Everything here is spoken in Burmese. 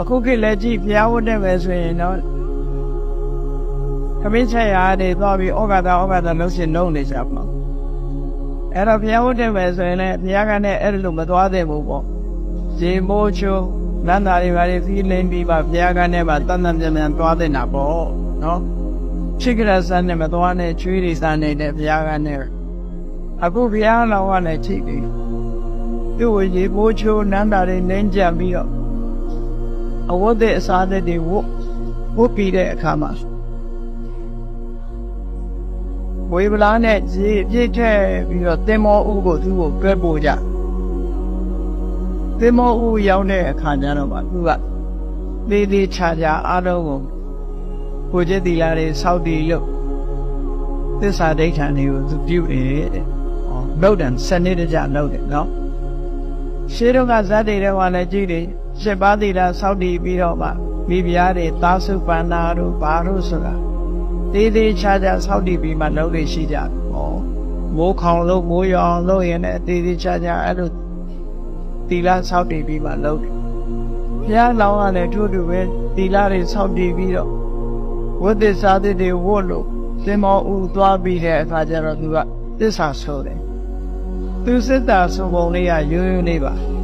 အခုခေတ်လက်ကြည့်ဘုရားဝတ်တယ်ပဲဆိုရင်တော့ခမင်းချက်ရာတွေသွားပြီးဩဃာတဩဃာတလုံးရှင်လုံးနေကြပါအဲ့တော့ဘုရားဝတ်တယ်ပဲဆိုရင်လည်းဘုရားကလည်းအဲ့လိုမသွားသင့်ဘူးပေါ့ရေမိုးချိုးနန္တာတွေဘာတွေဖီးလင်းပြီးပါဘုရားကလည်းပါတန်တန်ပြန်ပြန်သွားတဲ့နာပေါ့နော်ချိကရဆန်နဲ့မသွားနဲ့ချွေးတွေစနေတဲ့ဘုရားကလည်းအခုဘုရားလောင်းကလည်းချိတယ်သူ့ကိုရေမိုးချိုးနန္တာတွေနှင်းကြပြီးတော့ အဝတ်တဲ့အစားအသောက်တွေဝတ်ဝတ်ပြီးတဲ့အခါမှာဝေဗလာနဲ့ရေပြည့်ထည့်ပြီးတော့တင်မောဥကိုသူ့ကိုတွဲပို့ကြတင်မောဥရောက်တဲ့အခါကျတော့မှသူကသေးသေးချာချာအားလုံးကိုကိုကျက်တီလာတွေစောက်တီလို့သစ္စာဒိဋ္ဌာန်တွေကိုသူပြုတယ်တဲ့။ဟောလောက်တယ်စနစ်တကျလောက်တယ်နော်။ရှေးတော့ကဇတ်တွေထဲမှာလည်းကြည့်တယ် ရှစ်ပါးသီလစောက်တည်ပြီးတော့မှမိဖုရားတွေသာစုပန္နာတို့ဘာတို့ဆိုတာသေးသေးချာချာစောက်တည်ပြီးမှလုပ်လို့ရှိကြတယ်။ဟောမိုးခေါင်လို့မိုးရောင်လို့ရင်လည်းသေးသေးချာချာအဲ့လိုသီလစောက်တည်ပြီးမှလုပ်တယ်။ဘုရားလောင်းကလည်းထို့တူပဲသီလတွေစောက်တည်ပြီးတော့ဝတ်သစ္စာတွေဝတ်လို့သင်္မောဥသွားပြီးတဲ့အခါကျတော့သူကသစ္စာဆိုတယ်။သူစစ်တာဆိုပုံလေးကရိုးရိုးလေးပါ။